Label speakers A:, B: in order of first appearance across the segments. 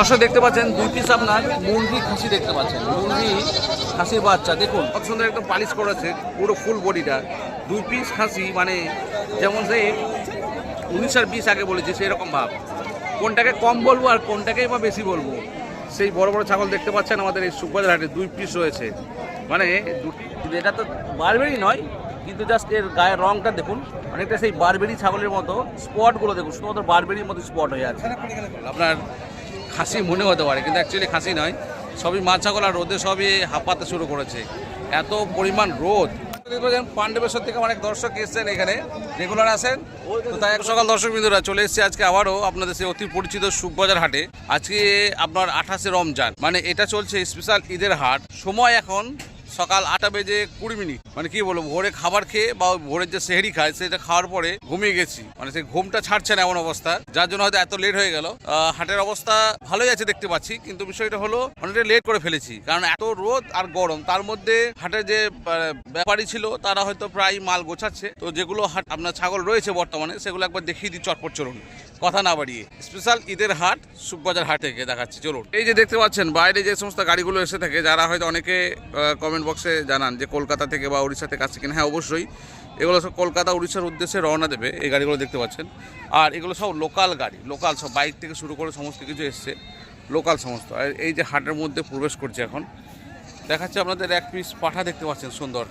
A: দর্শক দেখতে পাচ্ছেন দুই পিস আপনার মুরগি খাসি দেখতে পাচ্ছেন। মুরগি খাসির বাচ্চা, দেখুন কত সুন্দর একদম পালিশ করেছে পুরো ফুল বডিটা দুই পিস খাসি মানে যেমন সেই উনিশ আর বিশ আগে বলেছি সেই রকম ভাব। কোনটাকে কম বলব আর কোনটাকেই বা বেশি বলব? সেই বড় বড় ছাগল দেখতে পাচ্ছেন আমাদের এই সুপার হাটে দুই পিস রয়েছে। মানে এটা তো বারবেরি নয়, কিন্তু জাস্ট এর গায়ের রংটা দেখুন, অনেকটা সেই বারবেরি ছাগলের মতো স্পটগুলো দেখুন, শুধুমাত্র বারবেরির মতো স্পট হয়ে আছে। আপনার খাসি মনে হতে পারে, কিন্তু অ্যাকচুয়ালি খাসি নয়। সবই মাছ ছাগল রোদে সবই হাঁপাতে শুরু করেছে। এত পরিমাণ রোদ। পাণ্ডবেশ্বর থেকে অনেক দর্শক এসছেন এখানে, রেগুলার আসেন। তো তাই এক সকাল দর্শক বিন্দুরা চলে এসছে আজকে আবারও আপনাদের সেই অতি পরিচিত সুখবাজার হাটে। আজকে আপনার আঠাশে রমজান মানে এটা চলছে স্পেশাল ঈদের হাট। সময় এখন সকাল আটটা বেজে কুড়ি মিনিট। মানে কি বলব, ভোরে খাবার খেয়ে বা ভোরের যে সেহেরি খায়, সেটা খাওয়ার পরে ঘুমিয়ে গেছি। মানে সেই ঘুমটা ছাড়ছে না এমন অবস্থা। যার জন্য হয়তো এত লেট হয়ে গেল। হাটের অবস্থা ভালোই আছে দেখতে পাচ্ছি, কিন্তু বিষয়টা হলো অনেকটা লেট করে ফেলেছি। কারণ এত রোদ আর গরম, তার মধ্যে হাটের যে ব্যাপারী ছিল, তারা হয়তো প্রায় মাল গোছাচ্ছে। তো যেগুলো হাট, আপনার ছাগল রয়েছে বর্তমানে, সেগুলো একবার দেখিয়ে দিই, চটপট চলুন। কথা না বাড়িয়ে। স্পেশাল ঈদের হাট, সুখবাজার হাট থেকে দেখাচ্ছি, চলুন। এই যে দেখতে পাচ্ছেন, বাইরে যে সমস্ত গাড়িগুলো এসে থাকে, যারা হয়তো অনেকে কমেন্ট বক্সে জানান যে কলকাতা থেকে বা উড়িষ্যা থেকে আসছে কিনা। হ্যাঁ অবশ্যই। এগুলো সব কলকাতা, উড়িষ্যার উদ্দেশ্যে রওনা দেবে। এই গাড়িগুলো দেখতে পাচ্ছেন। আর এগুলো সব লোকাল গাড়ি। লোকাল সব বাইক থেকে শুরু করে সমস্ত কিছু এসছে। লোকাল সমস্ত। আর এই যে হাটের মধ্যে প্রবেশ করছে এখন। দেখাচ্ছে আপনাদের এক পিস পাঠা দেখতে পাচ্ছেন, সুন্দর।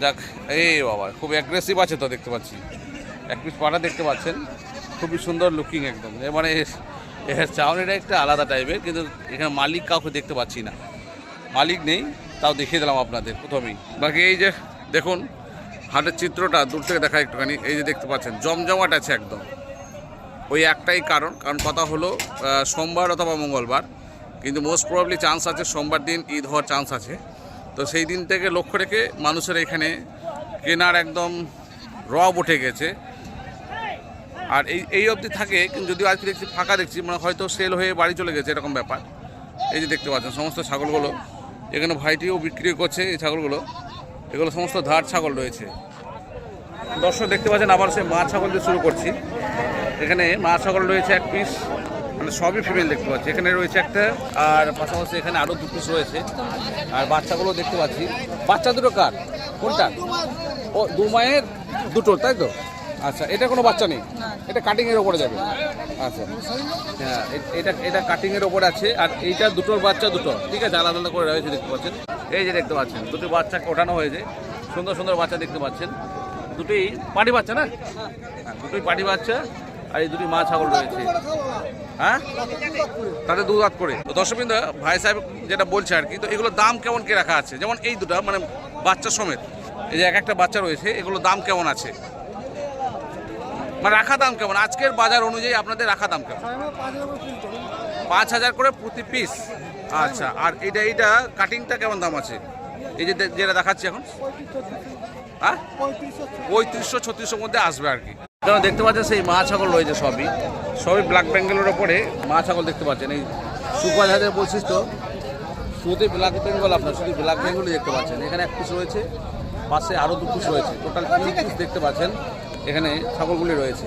A: যাক এই বাবা, খুব অ্যাগ্রেসিভ আছে তো দেখতে পাচ্ছি। এক পিস পাঠা দেখতে পাচ্ছেন। খুবই সুন্দর লুকিং একদম। মানে চাউনিটা একটা আলাদা টাইপের কিন্তু এখানে মালিক কাউকে দেখতে পাচ্ছি না। মালিক নেই। তাও দেখিয়ে দিলাম আপনাদের প্রথমেই। বাকি এই যে দেখুন, হাটের চিত্রটা দূর থেকে দেখা একটুখানি। এই যে দেখতে পাচ্ছেন, জমজমাট আছে একদম। ওই একটাই কারণ কারণ কথা হলো সোমবার অথবা মঙ্গলবার, কিন্তু মোস্ট প্রবাবলি চান্স আছে সোমবার দিন, ঈদ হওয়ার চান্স আছে। তো সেই দিন থেকে লক্ষ্য রেখে মানুষের এখানে কেনার একদম রব উঠে গেছে। আর এই এই অবধি থাকে, কিন্তু যদিও আজকে দেখছি, ফাঁকা দেখছি মানে হয়তো সেল হয়ে বাড়ি চলে গেছে, এরকম ব্যাপার। এই যে দেখতে পাচ্ছেন, সমস্ত ছাগলগুলো এখানে ভাইটিও বিক্রি করছে এই ছাগলগুলো। এগুলো সমস্ত ধার ছাগল রয়েছে। দর্শক দেখতে পাচ্ছেন, আবার সে মা ছাগল দিয়ে শুরু করছি। এখানে মা ছাগল রয়েছে এক পিস মানে সবই ফিমেল দেখতে পাচ্ছি। এখানে রয়েছে একটা, আর পাশাপাশি এখানে আরও দু পিস রয়েছে। আর বাচ্চাগুলো দেখতে পাচ্ছি। বাচ্চা দুটো কার? কোনটা? ও, দু মায়ের দুটো, তাই তো? আচ্ছা এটা কোনো বাচ্চা নেই? এটা কাটিং এর ওপরে যাবে? আচ্ছা। হ্যাঁ এটা এটা কাটিং এর ওপরে আছে আর এইটা দুটোর বাচ্চা দুটো। ঠিক আছে আলাদা আলাদা করে রয়েছে দেখতে পাচ্ছেন। এই যে দেখতে পাচ্ছেন দুটো বাচ্চা ওঠানো হয়েছে। সুন্দর সুন্দর বাচ্চা দেখতে পাচ্ছেন। দুটোই পাটি বাচ্চা না? হ্যাঁ দুটোই পাটি বাচ্চা আর এই দুটি মা ছাগল রয়েছে। হ্যাঁ? তাদের দু হাত করে। তো দর্শকবৃন্দ ভাই সাহেব যেটা বলছে আর কি তো এগুলোর দাম কেমন কি রাখা আছে? যেমন এই দুটো মানে বাচ্চা সমেত। এই যে এক একটা বাচ্চা রয়েছে এগুলোর দাম কেমন আছে? মানে রাখা দাম কেমন? আজকের বাজার অনুযায়ী আপনাদের রাখা দাম কেমন? পাঁচ হাজার করে প্রতি পিস আচ্ছা আর এটা এইটা কাটিংটা কেমন দাম আছে? এই যে যেটা দেখাচ্ছি এখন। হ্যাঁ? পঁয়ত্রিশশো, ছত্রিশশোর মধ্যে আসবে আর কি। যেমন দেখতে পাচ্ছেন সেই মা ছাগল রয়েছে সবই। সবই ব্ল্যাক বেঙ্গলের ওপরে। মা ছাগল দেখতে পাচ্ছেন। এই সুপার হাজার বৈশিষ্ট্য শুধু ব্ল্যাক বেঙ্গল আপনার শুধু ব্ল্যাক বেঙ্গলই দেখতে পাচ্ছেন। এখানে এক পিস রয়েছে, পাশে আরও দু পিস রয়েছে। টোটাল তিন পিস দেখতে পাচ্ছেন। এখানে ছাগলগুলি রয়েছে।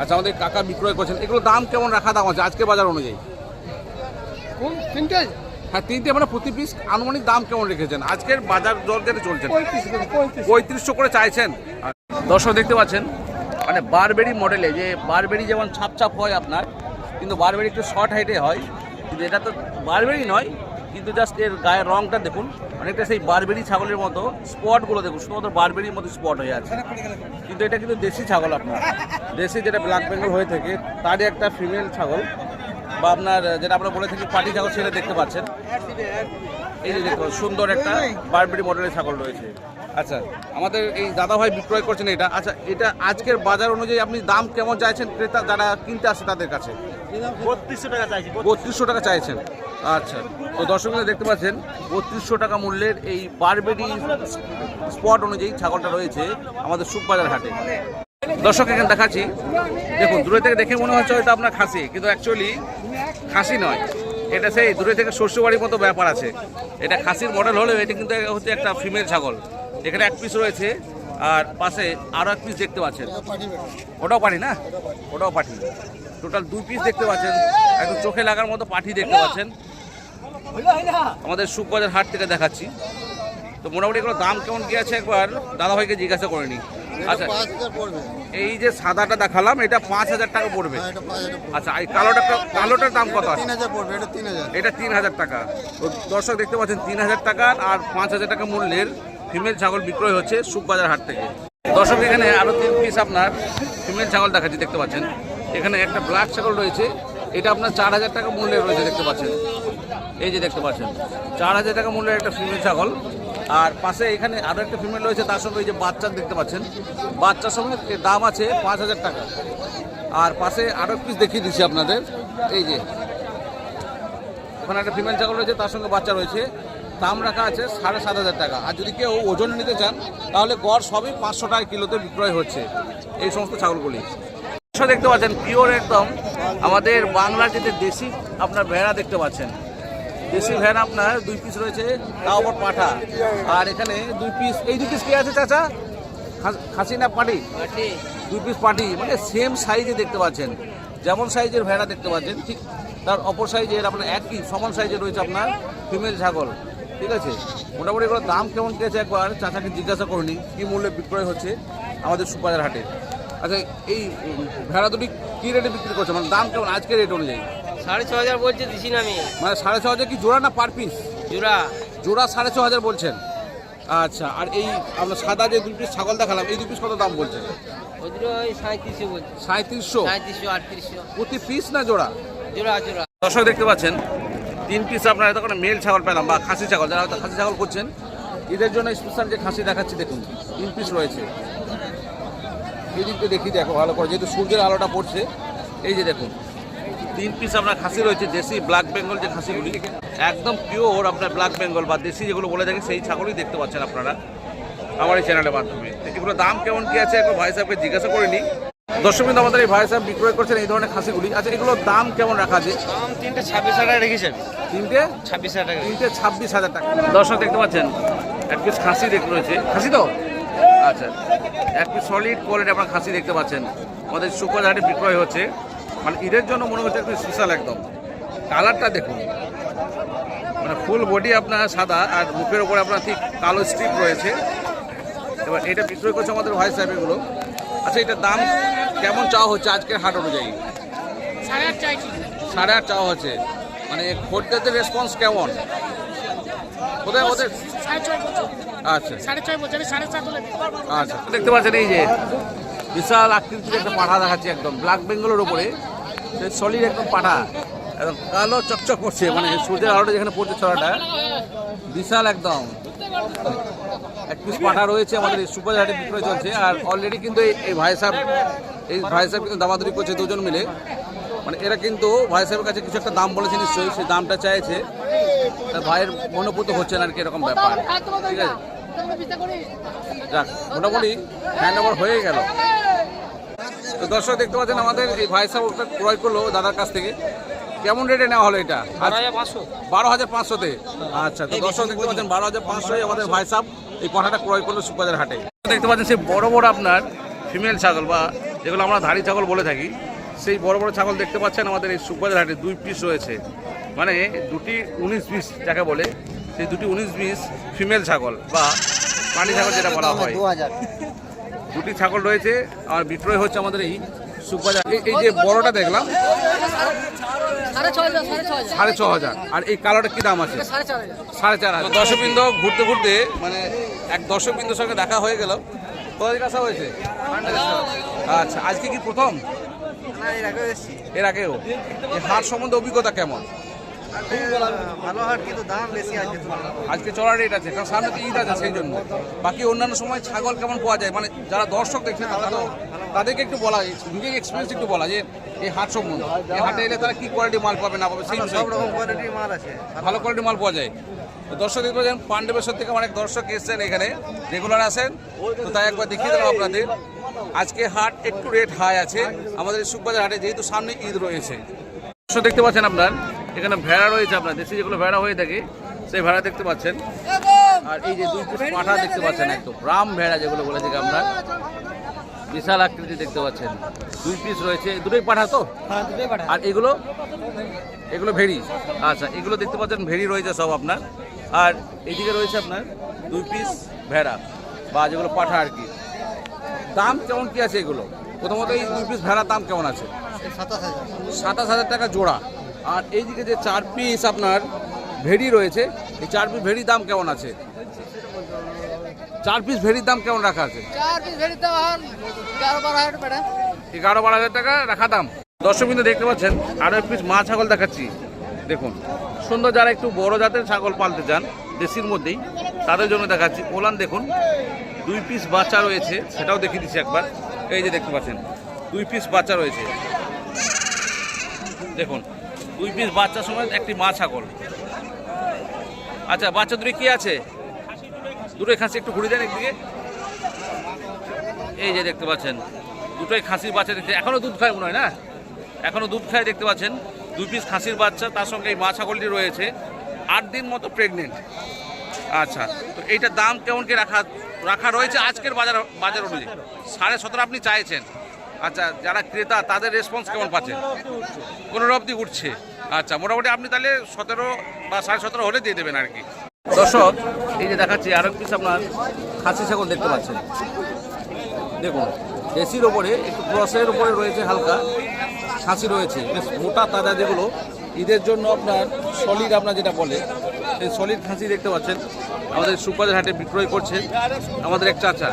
A: আচ্ছা আমাদের কাকা বিক্রয় করছেন। এগুলো দাম কেমন রাখা? দাম আছে। আজকে বাজার অনুযায়ী।
B: কোন? তিনটাই
A: হ্যাঁ তিনটে মানে প্রতি পিস আনুমানিক দাম কেমন রেখেছেন? আজকের বাজার দর যেটা চলছে। পঁয়ত্রিশশো করে চাইছেন। দর্শক দেখতে পাচ্ছেন মানে বারবেরি মডেলে যে বারবেরি যেমন ছাপ ছাপ হয় আপনার কিন্তু বারবেরি একটু শর্ট হাইটে হয়। কিন্তু এটা তো বারবেরি নয় কিন্তু জাস্ট এর গায়ের রংটা দেখুন, অনেকটা সেই বারবেরি ছাগলের মতো স্পটগুলো দেখুন, শুধুমাত্র বারবেরির মতো স্পট হয়ে আছে। কিন্তু এটা কিন্তু দেশি ছাগল আপনার। দেশি যেটা ব্ল্যাক বেঙ্গল হয়ে থাকে, তারই একটা ফিমেল ছাগল। বা আপনার, যেটা আমরা বলে থাকি পাটি ছাগল, সেটা দেখতে পাচ্ছেন। এই যে দেখুন সুন্দর একটা বারবেরি মডেলের ছাগল রয়েছে। আচ্ছা আমাদের এই দাদা ভাই বিক্রয় করছেন এটা। আচ্ছা এটা আজকের বাজার অনুযায়ী আপনি দাম কেমন চাইছেন? ক্রেতা যারা কিনতে আসে তাদের কাছে।
B: বত্রিশশো টাকা চাইছি
A: বত্রিশশো টাকা চাইছেন। আচ্ছা তো দর্শকরা দেখতে পাচ্ছেন বত্রিশশো টাকা মূল্যের এই বারবেরি স্পট অনুযায়ী ছাগলটা রয়েছে আমাদের সুখবাজার হাটে। দর্শক এখানে দেখাচ্ছি। দেখুন দূরে থেকে দেখে মনে হচ্ছে হয়তো আপনার খাসি কিন্তু অ্যাকচুয়ালি খাসি নয়। এটা সেই দূরে থেকে শস্য বাড়ির মতো ব্যাপার আছে। এটা খাসির মডেল হলেও এটা কিন্তু হচ্ছে একটা ফিমেল ছাগল। এখানে এক পিস রয়েছে আর পাশে আরও এক পিস দেখতে পাচ্ছেন। ওটাও পারি না? ওটাও পাঠি টোটাল দুই পিস দেখতে পাচ্ছেন। একদম চোখে লাগার মতো পাঠি দেখতে পাচ্ছেন। আমাদের সুখবাজার হাট থেকে দেখাচ্ছি। তো মোটামুটি এগুলো দাম কেমন কি আছে একবার? দাদাভাইকে জিজ্ঞাসা করে নি আচ্ছা। এই যে সাদাটা দেখালাম এটা পাঁচ হাজার টাকা পড়বে।
C: হ্যাঁ।
A: আচ্ছা এই কালোটা কালোটার দাম কত আছে?
C: এটা তিন হাজার
A: টাকা। তো দর্শক দেখতে পাচ্ছেন তিন হাজার টাকার আর পাঁচ হাজার টাকা মূল্যের ফিমেল ছাগল বিক্রয় হচ্ছে সুখবাজার হাট থেকে। দর্শক, এখানে আরও তিন পিস আপনার ফিমেল ছাগল দেখাচ্ছি, দেখতে পাচ্ছেন। এখানে একটা ব্ল্যাক ছাগল রয়েছে, এটা আপনার চার হাজার টাকা মূল্যের রয়েছে, দেখতে পাচ্ছেন। এই যে দেখতে পাচ্ছেন, চার হাজার টাকা মূল্যের একটা ফিমেল ছাগল। আর পাশে এখানে আরও একটা ফিমেল রয়েছে, তার সঙ্গে এই যে বাচ্চা দেখতে পাচ্ছেন। বাচ্চার সঙ্গে দাম আছে পাঁচ হাজার টাকা। আর পাশে আরও এক পিস দেখিয়ে দিচ্ছি আপনাদের, এই যে। ওখানে একটা ফিমেল ছাগল রয়েছে, তার সঙ্গে বাচ্চা রয়েছে। দাম রাখা আছে সাড়ে সাত হাজার টাকা। আর যদি কেউ ওজন নিতে চান তাহলে গড় সবই পাঁচশো টাকা কিলোতে বিক্রয় হচ্ছে। এই সমস্ত ছাগলগুলি। দেখতে পাচ্ছেন পিওর একদম আমাদের বাংলার যেতে দেশি আপনার ভেড়া দেখতে পাচ্ছেন। দেশি ভেড়া আপনার দুই পিস রয়েছে তাও আবার পাঠা। আর এখানে দুই পিস এই দুই পিস কে আছে চাচা? খাস- না পাটি দুই পিস পাটি মানে সেম সাইজে দেখতে পাচ্ছেন। যেমন সাইজের ভেড়া দেখতে পাচ্ছেন ঠিক তার অপর সাইজের আপনার একই সমান সাইজের রয়েছে আপনার ফিমেল ছাগল। ঠিক আছে? মোটামুটি এগুলোর দাম কেমন আছে একবার চাচাকে জিজ্ঞাসা করিনি কি মূল্যে বিক্রয় হচ্ছে আমাদের সুপার হাটে। আচ্ছা এই ভেড়া দুটি কী রেটে বিক্রি করছে? মানে দাম কেমন? আজকের রেট অনুযায়ী।
D: সাড়ে ছ হাজার বলছে দিছি না আমি।
A: মানে সাড়ে ছ হাজার কি জোড়া না পার পিস
D: জোড়া।
A: জোড়া সাড়ে ছ হাজার বলছেন। আচ্ছা আর এই আমরা সাদা যে দুই পিস ছাগল দেখালাম এই দুই পিস কত দাম বলছেন?
D: সাঁত্রিশশো
A: সাঁত্রিশশো?
D: আটত্রিশশো।
A: প্রতি পিস না জোড়া?
D: জোড়া জোড়া।
A: দর্শক দেখতে পাচ্ছেন তিন পিস আপনারা এত করে মেল ছাগল পেলাম বা খাসি ছাগল, যারা হয়তো খাসি ছাগল করছেন ঈদের জন্য স্পেশাল যে খাসি দেখাচ্ছি, দেখুন, তিন পিস রয়েছে। এই দিকটা দেখি, দেখো, ভালো করে, যেহেতু সূর্যের আলোটা পড়ছে, এই যে দেখুন, তিন পিস আপনার খাসি রয়েছে, দেশি ব্ল্যাক বেঙ্গল যে খাসিগুলি, একদম পিওর আপনার ব্ল্যাক বেঙ্গল বা দেশি যেগুলো বলে থাকে, সেই ছাগলই দেখতে পাচ্ছেন আপনারা আমার এই চ্যানেলের মাধ্যমে। তো এগুলো দাম কেমন কী আছে, একবার ভাই সাহেবকে জিজ্ঞাসা দর্শক বিন্দু আমাদের এই ভাই সাহেব বিক্রয় করছেন এই ধরনের খাসিগুলি। আচ্ছা এগুলোর দাম কেমন রাখা আছে?
D: দাম তিনটে ছাব্বিশ হাজার টাকা রেখেছে
A: তিনটে?
D: ছাব্বিশ হাজার টাকা।
A: তিনটে ছাব্বিশ হাজার টাকা। দর্শক দেখতে পাচ্ছেন এক পিস খাসি দেখতে রয়েছে। খাসি তো? আচ্ছা এক পিস সলিড কোয়ালিটি আপনার খাসি দেখতে পাচ্ছেন। আমাদের শুকর হাটে বিক্রয় হচ্ছে। মানে ঈদের জন্য মনে হচ্ছে একটু স্পেশাল একদম। কালারটা দেখুন। মানে ফুল বডি আপনার সাদা আর মুখের ওপরে আপনার ঠিক কালো স্ট্রিপ রয়েছে। এবার এটা বিক্রয় করছে আমাদের ভাই সাহেব এগুলো। আচ্ছা এটার দাম কেমন চাওয়া হচ্ছে আজকের হাট অনুযায়ী? সাড়ে আট চাওয়া হচ্ছে। মানে খদ্দেরদের রেসপন্স কেমন? কোথায় ওদের? আচ্ছা। আচ্ছা। দেখতে পাচ্ছেন এই যে বিশাল আকৃতির একটা পাঠা দেখাচ্ছে একদম, ব্ল্যাক বেঙ্গলের উপরে। সে সলিড একদম পাঠা। একদম কালো চকচক করছে মানে সূর্যের আলোটা যেখানে পড়ছে ছড়াটা। বিশাল একদম। এক পিস পাঠা রয়েছে আমাদের সুপার হাটে বিক্রয় চলছে। আর অলরেডি কিন্তু এই- ভাই সাহেব এই ভাই সাহেব কিন্তু দামাদারি করছে দুজন মিলে। মানে এরা কিন্তু ভাই সাহেবের কাছে কিছু একটা দাম বলেছে নিশ্চয়ই সেই দামটা চাইছে। ভাইয়ের মনোপুত হচ্ছে না আর কি এরকম ব্যাপার। ঠিক আছে? যাক মোটামুটি হ্যান্ড ওভার হয়ে গেল। তো দর্শক দেখতে পাচ্ছেন আমাদের এই ভাই সাহেব ওটা ক্রয় করল দাদার কাছ থেকে। কেমন রেটে নেওয়া হলো এটা?
D: বারো হাজার
A: পাঁচশোতে? আচ্ছা তো দর্শক দেখতে পাচ্ছেন বারো হাজার পাঁচশোয় আমাদের ভাই সাহেব এই পাঠাটা ক্রয় করল সুপাজার হাটে। দেখতে পাচ্ছেন সেই বড় বড় আপনার ফিমেল ছাগল বা যেগুলো আমরা ধাড়ি ছাগল বলে থাকি সেই বড় বড় ছাগল দেখতে পাচ্ছেন আমাদের এই সুপাজার হাটে দুই পিস রয়েছে। মানে দুটি উনিশ পিস যাকে বলে সেই দুটি উনিশ পিস ফিমেল ছাগল বা পানি ছাগল যেটা বলা হয়। দুটি ছাগল রয়েছে আর বিক্রয় হচ্ছে আমাদের এই সুপাজার এই এই যে বড়টা দেখলাম
E: সাড়ে
A: ছ হাজার। আর এই কালোটা কি দাম আছে?
E: সাড়ে চার হাজার।
A: দর্শকবৃন্দ ঘুরতে ঘুরতে মানে এক দর্শকবৃন্দর সঙ্গে দেখা হয়ে গেল। কোথা থেকে আসা হয়েছে? আচ্ছা আজকে কি প্রথম? এর আগেও এই হাট সম্বন্ধে অভিজ্ঞতা কেমন?
B: ভালো হাট কিন্তু দাম বেশি আছে
A: আজকে চড়ার রেট আছে কারণ সামনে তো ঈদ আছে সেই জন্য। বাকি অন্যান্য সময় ছাগল কেমন পাওয়া যায়? মানে যারা দর্শক দেখছে তারা তো তাদেরকে একটু বলা নিজের এক্সপিরিয়েন্স একটু বলা যে এই হাট সম্বন্ধে। এই হাটে এলে তারা কি কোয়ালিটি মাল পাবে না পাবে সেই
B: সব রকম কোয়ালিটির মাল আছে।
A: ভালো কোয়ালিটি মাল পাওয়া যায়। দর্শক দেখতে পাচ্ছেন পাণ্ডবেশ্বর থেকে অনেক দর্শক এসেছেন এখানে। রেগুলার আসেন। তো তাই একবার দেখিয়ে দিলাম আপনাদের। আজকে হাট একটু রেট হাই আছে। আমাদের সুখবাজার হাটে যেহেতু সামনে ঈদ রয়েছে। দর্শক দেখতে পাচ্ছেন আপনার এখানে ভেড়া রয়েছে আপনার দেশে যেগুলো ভেড়া হয়ে থাকে সেই ভেড়া দেখতে পাচ্ছেন। আর এই যে দুই পাঠা দেখতে পাচ্ছেন একদম রাম ভেড়া যেগুলো বলে থাকি আমরা বিশাল আকৃতি দেখতে পাচ্ছেন। দুই পিস রয়েছে দুটোই পাঠা তো?
D: হ্যাঁ
A: আর এগুলো? এগুলো ভেড়ি। আচ্ছা এগুলো দেখতে পাচ্ছেন ভেড়ি রয়েছে সব আপনার। আর এদিকে রয়েছে আপনার দুই পিস ভেড়া বা যেগুলো পাঠা আর কি। দাম কেমন কি আছে এগুলো? প্রথমত এই দুই পিস ভেড়ার দাম কেমন আছে?
B: সাতাশ হাজার
A: টাকা জোড়া। আর এইদিকে যে চার পিস আপনার ভেড়ি রয়েছে এই চার পিস ভেড়ির দাম কেমন আছে? চার পিস ভেড়ির দাম কেমন রাখা আছে?
E: চার পিস ভেড়ি তো এখন এগারো বারো হাজার টাকা
A: এগারো বারো হাজার টাকা রাখা দাম। দর্শক বিন্দু দেখতে পাচ্ছেন আরও এক পিস মা ছাগল দেখাচ্ছি। দেখুন সুন্দর যারা একটু বড় জাতের ছাগল পালতে চান দেশির মধ্যেই তাদের জন্য দেখাচ্ছি। ওলান দেখুন দুই পিস বাচ্চা রয়েছে সেটাও দেখিয়ে দিচ্ছি একবার। এই যে দেখতে পাচ্ছেন দুই পিস বাচ্চা রয়েছে। দেখুন দুই পিস বাচ্চা সময় একটি মা ছাগল। আচ্ছা বাচ্চা দুটো কি আছে? দুটোই খাসি, একটু ঘুরে দেন একদিকে। এই যে দেখতে পাচ্ছেন, দুটোই খাসির বাচ্চা দেখতে এখনও দুধ খায় মনে হয় না? এখনও দুধ খায় দেখতে পাচ্ছেন, দুই পিস খাসির বাচ্চা, তার সঙ্গে এই মা ছাগলটি রয়েছে, আট দিন মতো প্রেগনেন্ট আচ্ছা তো এইটার দাম কেমন কি রাখা রাখা রয়েছে আজকের বাজার বাজার অনুযায়ী? সাড়ে সতেরো আপনি চাইছেন। আচ্ছা যারা ক্রেতা, তাদের রেসপন্স কেমন পাচ্ছেন? পনেরো অবধি উঠছে। আচ্ছা মোটামুটি আপনি তাহলে সতেরো বা সাড়ে সতেরো হলে দিয়ে দেবেন আর কি। দর্শক, এই যে দেখাচ্ছি, আরও কিছু আপনার খাসি ছাগল দেখতে পাচ্ছেন। দেখুন, দেশির ওপরে, একটু ক্রসের উপরে রয়েছে হালকা খাসি রয়েছে। বেশ মোটা তাজা যেগুলো, ঈদের জন্য আপনার সলিড আপনার যেটা বলে, সেই সলিড খাসি দেখতে পাচ্ছেন। আমাদের সুপারের হাটে বিক্রয় করছে। আমাদের এক চাচা,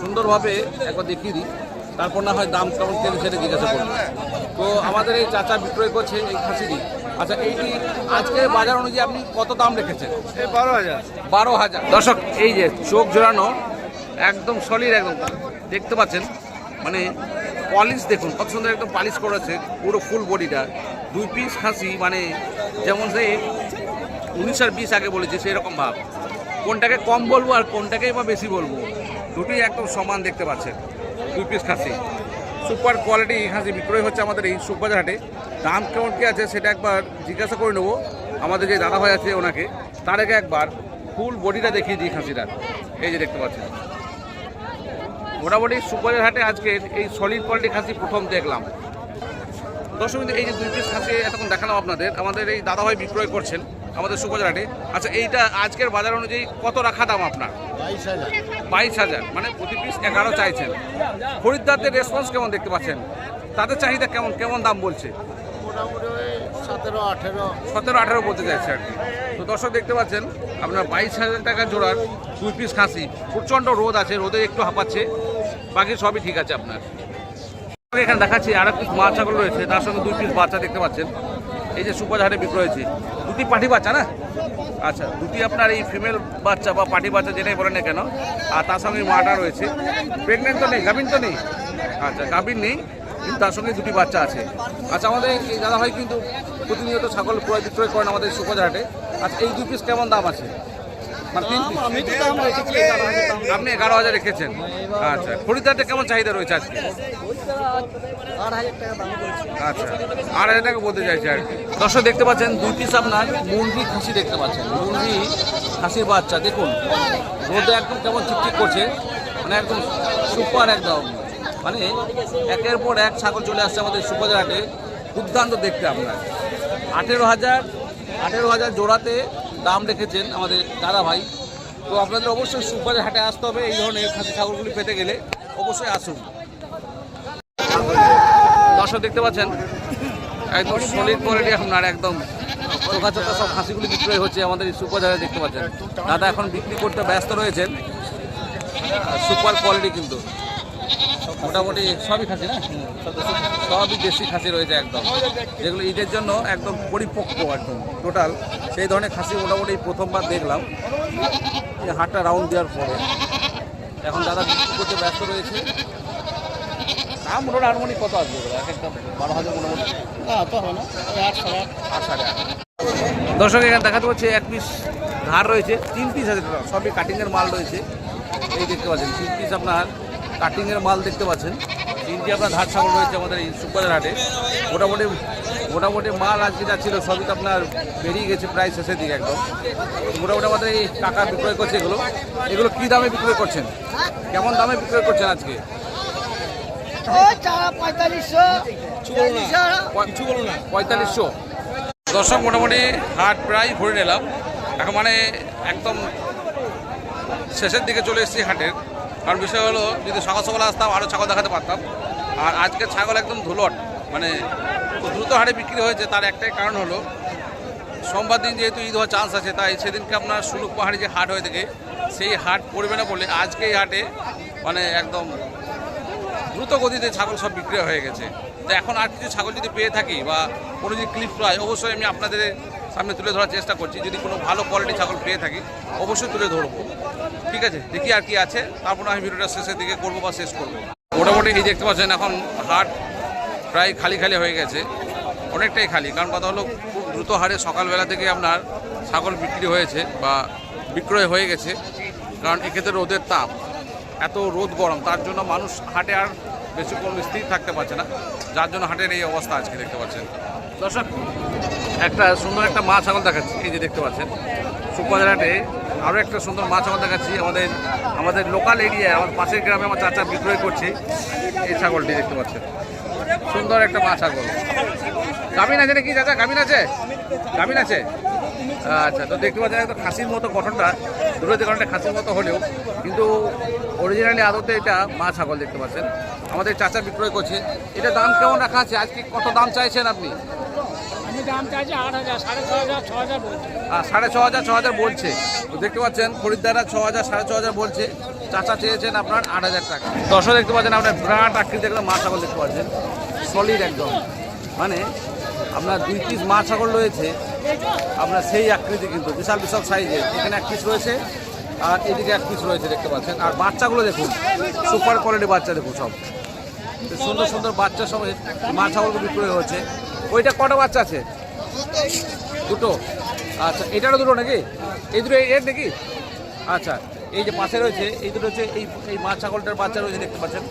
A: সুন্দরভাবে একবার দেখিয়ে দিই। তারপর না হয় দাম কেমন কেন সেটা জিজ্ঞাসা করব তো আমাদের এই চাচা বিক্রয় করছে এই খাসিটি। আচ্ছা এইটি আজকে বাজার অনুযায়ী আপনি কত দাম রেখেছেন?
D: বারো হাজার।
A: বারো হাজার। দর্শক এই যে চোখ জোড়ানো একদম সলিড একদম দেখতে পাচ্ছেন মানে পলিশ দেখুন কত সুন্দর একদম পালিশ করেছে পুরো ফুল বডিটা। দুই পিস খাসি মানে যেমন সেই উনিশ আর বিশ আগে বলেছে সেই রকম ভাব। কোনটাকে কম বলব আর কোনটাকে বা বেশি বলব? দুটোই একদম সমান দেখতে পাচ্ছেন। দুই পিস খাসি। সুপার কোয়ালিটি খাসি বিক্রয় হচ্ছে আমাদের এই সুপার হাটে। দাম কেমন কী আছে সেটা একবার জিজ্ঞাসা করে নেব। আমাদের যে দাদা ভাই আছে ওনাকে। তার আগে একবার ফুল বডিটা দেখিয়ে দিই খাসিটার এই যে দেখতে পাচ্ছেন। মোটামুটি সুপারের হাটে আজকে এই সলিড কোয়ালিটি খাসি প্রথম দেখলাম। দর্শক এই যে দুই পিস খাসি এতক্ষণ দেখালাম আপনাদের। আমাদের এই দাদা দাদাভাই বিক্রয় করছেন আমাদের সুপার হাটে। আচ্ছা এইটা আজকের বাজার অনুযায়ী কত রাখা দাম আপনার?
C: বাইশ হাজার
A: মানে প্রতি পিস এগারো চাইছেন। খরিদ্দারদের রেসপন্স কেমন দেখতে পাচ্ছেন? তাদের চাহিদা কেমন? কেমন দাম বলছে?
C: সতেরো, আঠেরো
A: সতেরো আঠেরো বলতে চাইছে আর কি। তো দর্শক দেখতে পাচ্ছেন, আপনার বাইশ হাজার টাকা জোড়ার দুই পিস খাসি। প্রচণ্ড রোদ আছে, রোদে একটু হাঁপাচ্ছে। বাকি সবই ঠিক আছে আপনার। এখানে দেখাচ্ছি, আর এক পিস মা ছাগল রয়েছে। তার সঙ্গে দুই পিস বাচ্চা দেখতে পাচ্ছেন। এই যে সুপার হাটে বিক্রয় হয়েছে। দুটি পাটি বাচ্চা না? আচ্ছা দুটি আপনার এই ফিমেল বাচ্চা বা পার্টি বাচ্চা যেটাই বলেন না কেন, আর তার সঙ্গে মাটা রয়েছে প্রেগনেন্ট তো নেই গাভিন তো নেই? আচ্ছা গাভিন নেই, কিন্তু তার সঙ্গে দুটি বাচ্চা আছে। আচ্ছা আমাদের এই দাদা ভাই কিন্তু প্রতিনিয়ত ছাগল ক্রয় বিক্রয় করেন আমাদের সুপার হাটে। আচ্ছা এই দু পিস কেমন দাম আছে? আপনি এগারো হাজার রেখেছেন। আচ্ছা খরিদ্দারদের কেমন চাহিদা রয়েছে আজকে? আচ্ছা আট হাজার টাকা বলতে চাইছে আর দর্শক দেখতে পাচ্ছেন দুই পিস আপনার মুরগি খাসি দেখতে পাচ্ছেন। মুরগি খাসির বাচ্চা দেখুন রোদে একদম কেমন চিকচিক করছে মানে একদম সুপার একদম। মানে একের পর এক ছাগল চলে আসছে আমাদের সুপার হাটে দুর্দান্ত দেখতে আপনার। আঠেরো হাজার আঠেরো হাজার জোড়াতে দাম রেখেছেন আমাদের দাদা ভাই। তো আপনাদের অবশ্যই সুপারের হাটে আসতে হবে, এই ধরনের খাসি ছাগলগুলি পেতে গেলে অবশ্যই আসুন। দর্শক দেখতে পাচ্ছেন, একদম সলিড কোয়ালিটি আপনার একদম চোখা চোখা সব খাসিগুলি বিক্রয় হচ্ছে আমাদের এই সুপার জায়গায় দেখতে পাচ্ছেন। দাদা এখন বিক্রি করতে ব্যস্ত রয়েছেন সুপার কোয়ালিটি কিন্তু। মোটামুটি সবই খাসি না? সবই দেশি খাসি রয়েছে একদম। যেগুলো ঈদের জন্য একদম পরিপক্ক একদম টোটাল সেই ধরনের খাসি মোটামুটি প্রথমবার দেখলাম। হাটটা রাউন্ড দেওয়ার পরে। এখন দাদা বিক্রি করতে ব্যস্ত রয়েছে। দাম মোটামুটি আনুমানিক কত আসবে এক একটা বারো হাজার মোটামুটি।
B: না তো হবে না। আট সাড়ে আট।
A: আট সাড়ে আট। দর্শক এখানে দেখাতে পাচ্ছি এক পিস ধার রয়েছে। তিন পিস আছে সবই কাটিংয়ের মাল রয়েছে। এই দেখতে পাচ্ছেন তিন পিস আপনার কাটিংয়ের মাল দেখতে পাচ্ছেন। তিনটি আপনার ধার ছাগল রয়েছে আমাদের এই হাটে। মোটামুটি মোটামুটি মাল আজকে যা ছিল সবই তো আপনার বেরিয়ে গেছে প্রায় শেষের দিকে একদম। মোটামুটি আমাদের এই টাকা বিক্রয় করছে এগুলো। এগুলো কী দামে বিক্রয় করছেন? কেমন দামে বিক্রয় করছেন আজকে? পঁয়তাল্লিশশো। দর্শক মোটামুটি হাট প্রায় ঘুরে নিলাম। এখন মানে একদম শেষের দিকে চলে এসেছি হাটের। কারণ বিষয় হলো, যদি সকাল সকাল আসতাম আরও ছাগল দেখাতে পারতাম। আর আজকে ছাগল একদম ধুলট মানে দ্রুত হারে বিক্রি হয়েছে, তার একটাই কারণ হলো, সোমবার দিন যেহেতু ঈদ হওয়ার চান্স আছে, তাই সেদিনকে আপনার সুলুক পাহাড়ি যে হাট হয়ে থাকে সেই হাট পড়বে না বলে আজকে এই হাটে মানে একদম দ্রুত গতিতে ছাগল সব বিক্রি হয়ে গেছে। তো এখন আর কিছু ছাগল যদি পেয়ে থাকি বা কোনো যদি ক্লিপ পাই অবশ্যই আমি আপনাদের সামনে তুলে ধরার চেষ্টা করছি। যদি কোনো ভালো কোয়ালিটি ছাগল পেয়ে থাকি, অবশ্যই তুলে ধরবো। ঠিক আছে? দেখি আর কি আছে। তারপর আমি ভিডিওটা শেষের দিকে করব বা শেষ করব। মোটামুটি এই দেখতে পাচ্ছেন, এখন হাট প্রায় খালি খালি হয়ে গেছে। অনেকটাই খালি। কারণ কথা হলো, খুব দ্রুত হারে সকালবেলা থেকে আপনার ছাগল বিক্রি হয়েছে বা বিক্রয় হয়ে গেছে। কারণ এক্ষেত্রে রোদের তাপ, এত রোদ গরম, তার জন্য মানুষ হাটে আর বেশিক্ষণ স্থির থাকতে পারছে না। যার জন্য হাটের এই অবস্থা আজকে দেখতে পাচ্ছেন। দর্শক, একটা সুন্দর একটা মা ছাগল দেখাচ্ছি, এই যে দেখতে পাচ্ছেন। সুপার হাটে আরও একটা সুন্দর মা ছাগল দেখাচ্ছি আমাদের আমাদের লোকাল এরিয়ায় আমার পাশের গ্রামে আমার চাচা বিক্রয় করছে এই ছাগলটি দেখতে পাচ্ছেন। সুন্দর একটা মা ছাগল। গামিন আছে নাকি চাচা? গামিন আছে? গামিন আছে? আচ্ছা তো দেখতে পাচ্ছেন, একদম খাসির মতো গঠনটা। দূরের অনেকটা খাসির মতো হলেও, কিন্তু অরিজিনালি আদতে এটা মা ছাগল দেখতে পাচ্ছেন। আমাদের চাচা বিক্রয় করছে। এটা দাম কেমন রাখা আছে? আজকে কত দাম চাইছেন আপনি?
E: আট হাজার, সাড়ে ছ হাজার ছ হাজার বলছি।
A: সাড়ে ছ হাজার ছ হাজার বলছে। দেখতে পাচ্ছেন, খরিদ্দাররা ছ হাজার, সাড়ে ছ হাজার বলছে। চাচা চেয়েছেন আপনার আট হাজার টাকা। দশও দেখতে পাচ্ছেন, আপনার বিরাট আকৃতি একদম মা ছাগল দেখতে পাচ্ছেন। সলিড একদম। মানে আপনার দুই পিস মা ছাগল রয়েছে। আপনার সেই আকৃতি কিন্তু, বিশাল বিশাল সাইজের এখানে এক পিস রয়েছে, আর এদিকে এক পিস রয়েছে দেখতে পাচ্ছেন। আর বাচ্চাগুলো দেখুন সুপার কোয়ালিটি বাচ্চা দেখুন সব। সুন্দর সুন্দর বাচ্চা সমেত মা ছাগলগুলো বিক্রয় হচ্ছে ওইটা কটা বাচ্চা আছে? দুটো। আচ্ছা এটারও দুটো নাকি? এই দুটো এর নাকি? আচ্ছা এই যে পাশে রয়েছে, এই দুটো হচ্ছে এই এই মা ছাগলটার বাচ্চা রয়েছে দেখতে পাচ্ছেন।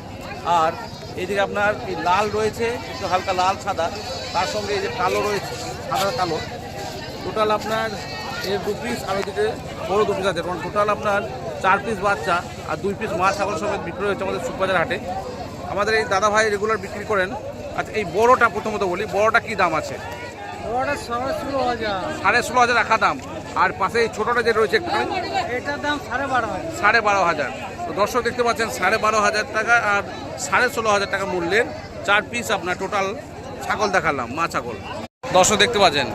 A: আর এইদিকে আপনার এই লাল রয়েছে, একটু হালকা লাল, সাদা। তার সঙ্গে এই যে কালো রয়েছে, সাদা কালো। টোটাল আপনার এর দু পিস আর ওইদিকে বড় দু পিস আছে। কারণ টোটাল আপনার চার পিস বাচ্চা আর দুই পিস মা ছাগল সমেত বিক্রি হচ্ছে আমাদের সুপার হাটে। আমাদের এই দাদা ভাই রেগুলার বিক্রি করেন। আচ্ছা এই বড়টা প্রথমত বলি বড়টা কি দাম আছে?
E: সাড়ে ষোলো হাজার।
A: রাখা দাম। আর পাশে এই ছোটোটা যে রয়েছে একটুখানি
E: এটার দাম সাড়ে বারো হাজার।
A: সাড়ে বারো হাজার। তো দর্শক দেখতে পাচ্ছেন সাড়ে বারো হাজার টাকা আর সাড়ে ষোলো হাজার টাকা মূল্যের চার পিস আপনার টোটাল ছাগল দেখালাম মা ছাগল। দর্শক দেখতে পাচ্ছেন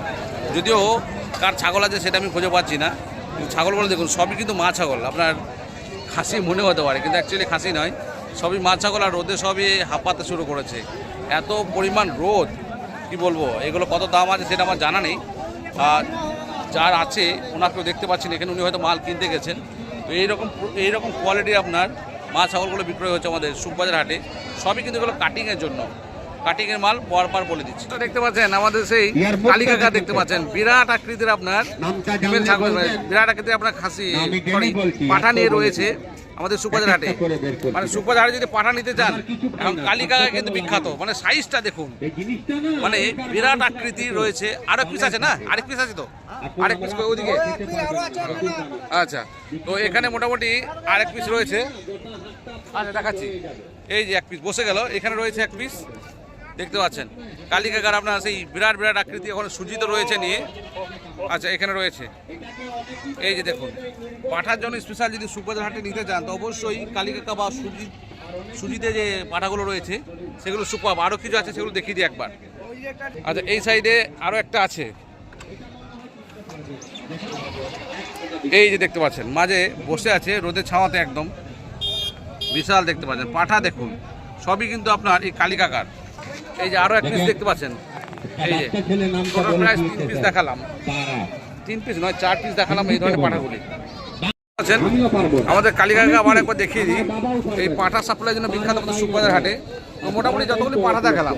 A: যদিও কার ছাগল আছে সেটা আমি খুঁজে পাচ্ছি না। কিন্তু বলে দেখুন সবই কিন্তু মা ছাগল। আপনার খাসি মনে হতে পারে কিন্তু অ্যাকচুয়ালি খাসি নয়। সবই মা ছাগল আর রোদে সবই হাঁপাতে শুরু করেছে। এত পরিমাণ রোদ কি বলব? এগুলো কত দাম আছে সেটা আমার জানা নেই। আর যার আছে ওনাকেও দেখতে পাচ্ছেন এখানে উনি হয়তো মাল কিনতে গেছেন। তো এইরকম এইরকম কোয়ালিটি আপনার মা ছাগলগুলো বিক্রয় হচ্ছে আমাদের সুখবাজার হাটে। সবই কিন্তু এগুলো কাটিংয়ের জন্য। কাটিংয়ের মাল পরপর বলে দিচ্ছি। তো দেখতে পাচ্ছেন আমাদের সেই কালিকাকা দেখতে পাচ্ছেন। বিরাট আকৃতির আপনার ছাগল বিরাট আকৃতির আপনার খাসি পাঠা নিয়ে রয়েছে। আমাদের সুখবাজার হাটে। মানে সুখবাজার হাটে যদি পাঠা নিতে চান এখন কালিকাগা কিন্তু বিখ্যাত। মানে সাইজটা দেখুন। মানে বিরাট আকৃতি রয়েছে। আরেক পিস আছে না? আরেক পিস আছে তো? আরেক পিস ওইদিকে আচ্ছা তো এখানে মোটামুটি আরেক পিস রয়েছে। আচ্ছা দেখাচ্ছি। এই যে এক পিস বসে গেল। এখানে রয়েছে এক পিস দেখতে পাচ্ছেন। কালিকাকার আপনার সেই বিরাট বিরাট আকৃতি ওখানে সুজিত রয়েছে নিয়ে। আচ্ছা এখানে রয়েছে। এই যে দেখুন, পাঠার জন্য স্পেশাল যদি সুপার হাটে নিতে চান, তো অবশ্যই কালিকাকা বা সুজি সুজিতে যে পাঠাগুলো রয়েছে, সেগুলো সুপার আরও কিছু আছে, সেগুলো দেখিয়ে দিই একবার। আচ্ছা এই সাইডে আরও একটা আছে। এই যে দেখতে পাচ্ছেন, মাঝে বসে আছে রোদের ছাওয়াতে একদম। বিশাল দেখতে পাচ্ছেন, পাঠা দেখুন, সবই কিন্তু আপনার এই কালিকাকার। এই যে আরও এক পিস দেখতে পাচ্ছেন। এই যে টোটাল প্রায় তিন পিস দেখালাম। তিন পিস নয় চার পিস দেখালাম এই ধরনের পাঠাগুলি। আছেন আমাদের কালীঘাটকে আবার একবার দেখিয়ে দিই। এই পাঠা সাপ্লাইয়ের জন্য বিখ্যাত আমাদের সুখবাজার হাটে মোটামুটি যতগুলি পাঠা দেখালাম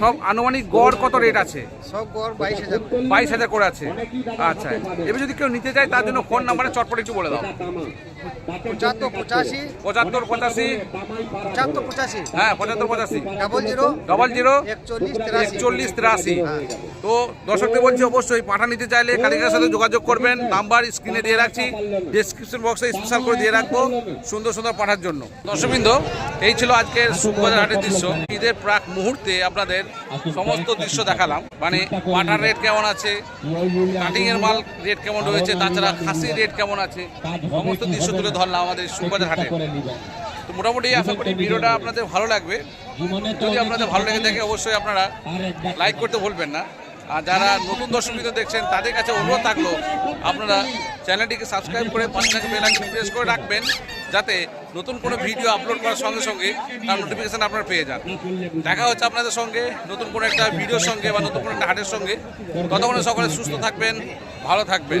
A: সব আনুমানিক গড় কত রেট আছে?
B: সব গড় বাইশ হাজার।
A: বাইশ হাজার করে আছে। আচ্ছা এবার যদি কেউ নিতে চায় তার জন্য ফোন নাম্বারে চটপট একটু বলে দাও।
B: পঁচাত্তর পঁচাশি।
A: পঁচাত্তর পঁচাশি।
B: পঁচাত্তর পঁচাশি।
A: হ্যাঁ পঁচাত্তর পঁচাশি।
B: ডাবল জিরো
A: ডবল জিরো
B: একচল্লিশ তেরাশি।
A: তো দর্শকদের বলছি অবশ্যই পাঠা নিতে চাইলে কালিকার সাথে যোগাযোগ করবেন। নাম্বার স্ক্রিনে দিয়ে রাখছি। ডিসক্রিপশন বক্সে স্পেশাল করে দিয়ে রাখব সুন্দর সুন্দর পাঠার জন্য। দর্শকবৃন্দ এই ছিল আজকের সুখবাজার হাটের দৃশ্য। ঈদের প্রাক মুহূর্তে আপনাদের সমস্ত দৃশ্য দেখালাম। মানে পাটার রেট কেমন আছে? কাটিং এর মাল রেট কেমন রয়েছে? তাছাড়া খাসির রেট কেমন আছে? সমস্ত দৃশ্য তুলে ধরলাম আমাদের সুবাজার হাটে। তো মোটামুটি আশা করি ভিডিওটা আপনাদের ভালো লাগবে। যদি আপনাদের ভালো লেগে থাকে, অবশ্যই আপনারা লাইক করতে ভুলবেন না। যারা নতুন দর্শক দেখছেন, তাদের কাছে অনুরোধ থাকল, আপনারা চ্যানেলটিকে সাবস্ক্রাইব করে পাশে থাকা বেল আইকন প্রেস করে রাখবেন, যাতে নতুন কোনো ভিডিও আপলোড করার সঙ্গে সঙ্গে তার নোটিফিকেশান আপনারা পেয়ে যান। দেখা হচ্ছে আপনাদের সঙ্গে নতুন কোনো একটা ভিডিওর সঙ্গে বা নতুন কোনো একটা হাটের সঙ্গে। ততক্ষণে সকলে সুস্থ থাকবেন, ভালো থাকবেন।